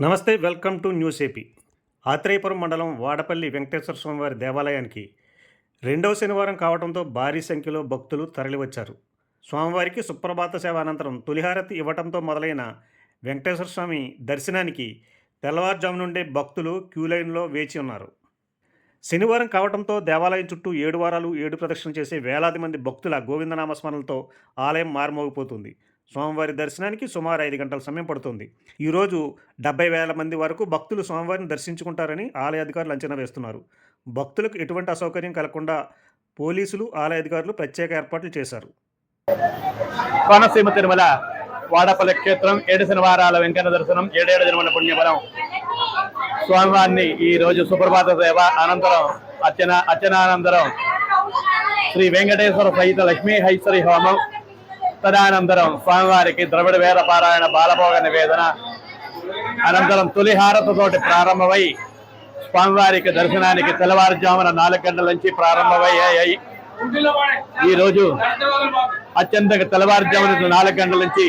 నమస్తే welcome to news AP. Atreyapuram మండలం వాడపల్లి వెంకటేశ్వర స్వామివారి దేవాలయానికి రెండవ శనివారం కావడంతో భారీ సంఖ్యలో భక్తులు తరలివచ్చారు. స్వామివారికి సుప్రభాత సేవ అనంతరం తొలిహారతి ఇవ్వటంతో మొదలైన వెంకటేశ్వర స్వామి దర్శనానికి తెల్లవారుజాము నుండే భక్తులు క్యూ లైన్లో వేచి ఉన్నారు. శనివారం కావడంతో దేవాలయం చుట్టూ ఏడు వారాలు ఏడు ప్రదక్షిణలు చేసే వేలాది మంది భక్తుల గోవిందనామస్మరణలతో ఆలయం మారుమోగిపోతుంది. స్వామివారి దర్శనానికి సుమారు ఐదు గంటల సమయం పడుతుంది. ఈరోజు డెబ్బై వేల మంది వరకు భక్తులు స్వామివారిని దర్శించుకుంటారని ఆలయ అధికారులు అంచనా వేస్తున్నారు. భక్తులకు ఎటువంటి అసౌకర్యం కలగకుండా పోలీసులు ఆలయ అధికారులు ప్రత్యేక ఏర్పాట్లు చేశారు. కోనసీమ తిరుమల వాడపల్లి క్షేత్రం ఏడు శనివారాల వెంకన్న దర్శనం ఏడేడు దినముల పుణ్యఫలం. స్వామివారిని ఈ రోజు సుప్రభాత సేవ అనంతరం అర్చన అర్చనానంతరం శ్రీ వెంకటేశ్వర సహిత లక్ష్మీ హైశ్వరి హోమం తదనంతరం స్వామివారికి ద్రవిడ వేద పారాయణ బాలభోగ నివేదన. అనంతరం తొలిహారతతోటి ప్రారంభమై స్వామివారికి దర్శనానికి తెల్లవారుజామున నాలుగు గంటల నుంచి ప్రారంభమయ్యాయి ఈరోజు అత్యంత తెల్లవారుజామున నాలుగు గంటల నుంచి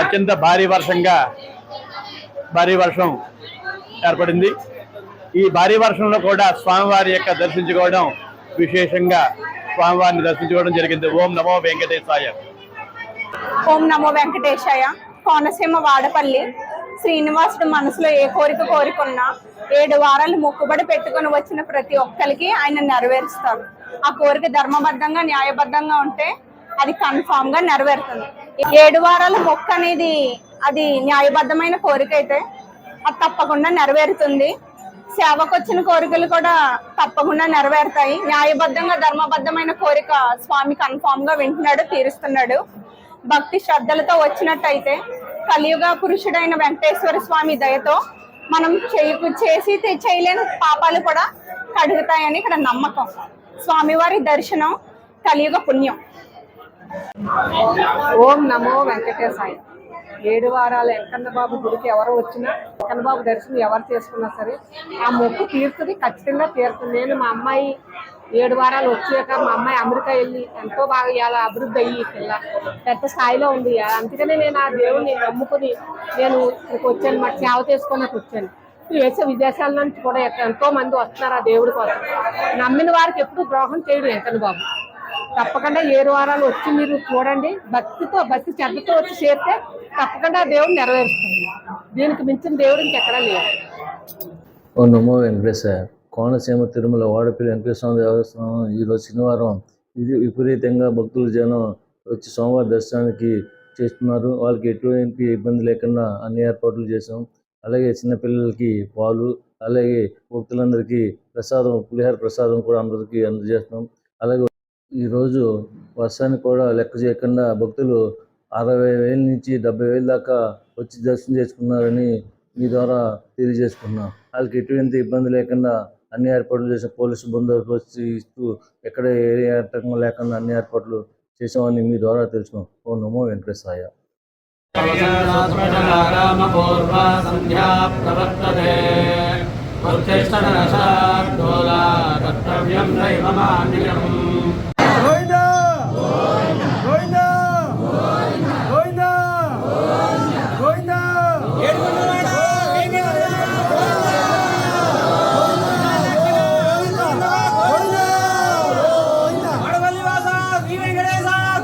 అత్యంత భారీ వర్షంగా భారీ వర్షం ఏర్పడింది. ఈ భారీ వర్షంలో కూడా స్వామివారి యొక్క దర్శించుకోవడం విశేషంగా స్వామివారిని దర్శించుకోవడం జరిగింది. ఓం నమో వెంకటేశాయ. ఓం నమో వెంకటేశాయ. కోనసీమ వాడపల్లి. శ్రీనివాసుడు మనసులో ఏ కోరిక కోరుకున్నా ఏడు వారాలు మొక్కుబడి పెట్టుకొని వచ్చిన ప్రతి ఒక్కరికి ఆయన నెరవేరుస్తారు. ఆ కోరిక ధర్మబద్ధంగా న్యాయబద్ధంగా ఉంటే అది కన్ఫామ్గా నెరవేరుతుంది. ఏడు వారాల మొక్కు అనేది అది న్యాయబద్ధమైన కోరిక అయితే అది తప్పకుండా నెరవేరుతుంది. సేవకు వచ్చిన కోరికలు కూడా తప్పకుండా నెరవేరుతాయి. న్యాయబద్ధంగా ధర్మబద్ధమైన కోరిక స్వామి కన్ఫామ్గా వింటున్నాడు తీరుస్తున్నాడు. భక్తి శ్రద్ధలతో వచ్చినట్టయితే కలియుగ పురుషుడైన వెంకటేశ్వర స్వామి దయతో మనం చేయకు చేసి చేయలేని పాపాలు కూడా కడుగుతాయని ఇక్కడ నమ్మకం. స్వామివారి దర్శనం కలియుగ పుణ్యం. ఓం నమో వెంకటేశాయ. ఏడు వారాల ఎక్కన్నబాబు బాబు గుడికి ఎవరు వచ్చినా ఎక్కన్నబాబు దర్శనం ఎవరు చేసుకున్నా సరే ఆ మొక్కు తీరుతుంది ఖచ్చితంగా తీరుతుంది. నేను మా అమ్మాయి ఏడు వారాలు వచ్చాక మా అమ్మాయి అమెరికా వెళ్ళి ఎంతో బాగా ఇలా అభివృద్ధి అయ్యి పిల్ల పెద్ద స్థాయిలో ఉంది. అందుకనే నేను ఆ దేవుని నమ్ముకుని నేను ఇక్కడికి వచ్చాను. మా సేవ చేసుకోడానికి వచ్చాను. దేశ విదేశాల నుంచి కూడా ఎంతో మంది వస్తున్నారు ఆ దేవుడి కోసం. నమ్మిన వారికి ఎప్పుడు ద్రోహం చేయడు వెంకన్న బాబు తప్పకుండా ఏడు వారాలు వచ్చి మీరు చూడండి. భక్తితో భక్తి శ్రద్ధతో వచ్చి చేస్తే తప్పకుండా దేవుడు నెరవేరుస్తుంది. దీనికి మించిన దేవుడు ఇంకెక్కడా లేదు ఓ నమో వెంకటేశ్వర కోనసీమ తిరుమల వాడపల్లి వెంకటేశ్వర దేవస్థానం ఈరోజు శనివారం. ఇది విపరీతంగా భక్తులు జనం వచ్చి సోమవారం దర్శనానికి చేస్తున్నారు. వాళ్ళకి ఎటువంటి ఇబ్బంది లేకుండా అన్ని ఏర్పాట్లు చేసాం అలాగే చిన్నపిల్లలకి పాలు అలాగే భక్తులందరికీ ప్రసాదం పులిహార ప్రసాదం కూడా అందరికీ అందజేస్తున్నాం. అలాగే ఈరోజు వర్షాన్ని కూడా లెక్క చేయకుండా భక్తులు అరవై వేల నుంచి డెబ్బై వేల దాకా వచ్చి దర్శనం చేసుకున్నారని మీ ద్వారా తెలియజేసుకున్నాం. వాళ్ళకి ఎటువంటి ఇబ్బంది లేకుండా అన్ని ఏర్పాట్లు చేసిన పోలీసు బందోబస్తు ఇస్తూ ఎక్కడ ఏ ఆటంకం లేకుండా అన్ని ఏర్పాట్లు చేసామని మీ ద్వారా తెలుసుకున్నాం. ఓ నమో వెంకటేశాయ. ప్రవర్తతే